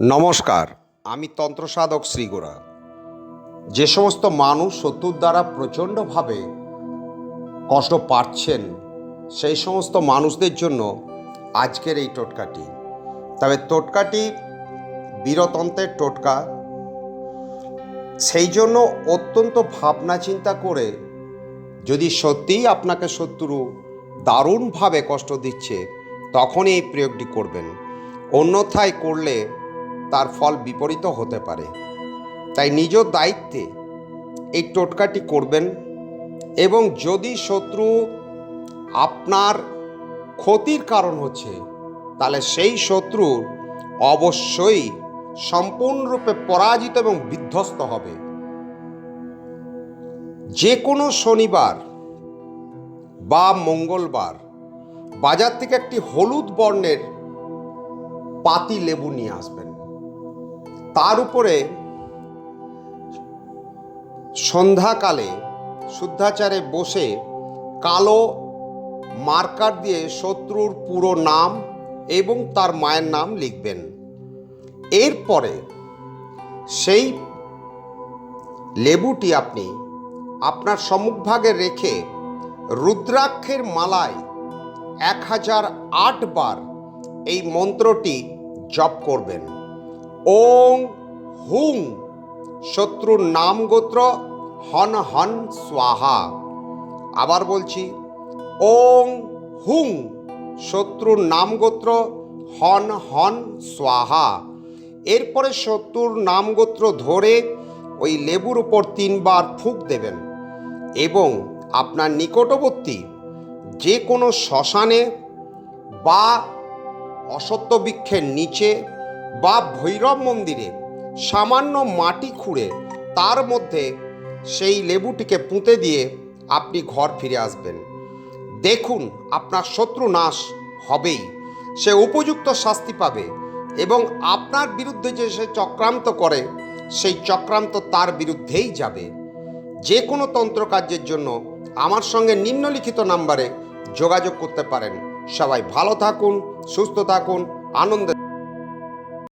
নমস্কার, আমি তন্ত্রসাধক শ্রীগোড়া। যে সমস্ত মানুষ শত্রুর দ্বারা প্রচণ্ডভাবে কষ্ট পাচ্ছেন, সেই সমস্ত মানুষদের জন্য আজকের এই টোটকাটি। তবে টোটকাটি বীরতন্ত্রের টোটকা। সেই জন্য অত্যন্ত ভাবনা চিন্তা করে যদি সত্যিই আপনাকে শত্রু দারুণভাবে কষ্ট দিচ্ছে, তখনই এই প্রয়োগটি করবেন। অন্যথায় করলে তার ফল বিপরীত হতে পারে। তাই নিজ দায়িত্বে এই টোটকাটি করবেন এবং যদি শত্রু আপনার ক্ষতির কারণ হচ্ছে, তাহলে সেই শত্রুর অবশ্যই সম্পূর্ণরূপে পরাজিত এবং বিধ্বস্ত হবে। যে কোনো শনিবার বা মঙ্গলবার বাজার থেকে একটি হলুদ বর্ণের পাতি লেবু নিয়ে আসবেন। তার উপরে সন্ধ্যাকালে শুদ্ধাচারে বসে কালো মার্কার দিয়ে শত্রুর পুরো নাম এবং তার মায়ের নাম লিখবেন। এরপরে সেই লেবুটি আপনি আপনার সম্মুখভাগে রেখে রুদ্রাক্ষের মালায় এক হাজার আট বার এই মন্ত্রটি জপ করবেন। ওং হুং। শত্রুর নাম গোত্র হন হন স্বাহা। আবার বলছি, ওং হুং। শত্রুর নাম গোত্র হন হন স্বাহা। এরপরে শত্রুর নাম গোত্র ধরে ওই লেবুর উপর তিনবার ফুঁক দেবেন এবং আপনার নিকটবর্তী যে কোনো শ্মশানে বা অসত্য বৃক্ষের নিচে বা ভৈরব মন্দিরে সামান্য মাটি খুঁড়ে তার মধ্যে সেই লেবুটিকে পুঁতে দিয়ে আপনি ঘর ফিরে আসবেন। দেখুন আপনার শত্রু নাশ হবেই। সে উপযুক্ত শাস্তি পাবে এবং আপনার বিরুদ্ধে যে সে চক্রান্ত করে, সেই চক্রান্ত তার বিরুদ্ধেই যাবে। যে কোনো তন্ত্রকার্যের জন্য আমার সঙ্গে নিম্নলিখিত নাম্বারে যোগাযোগ করতে পারেন। সবাই ভালো থাকুন, সুস্থ থাকুন, আনন্দে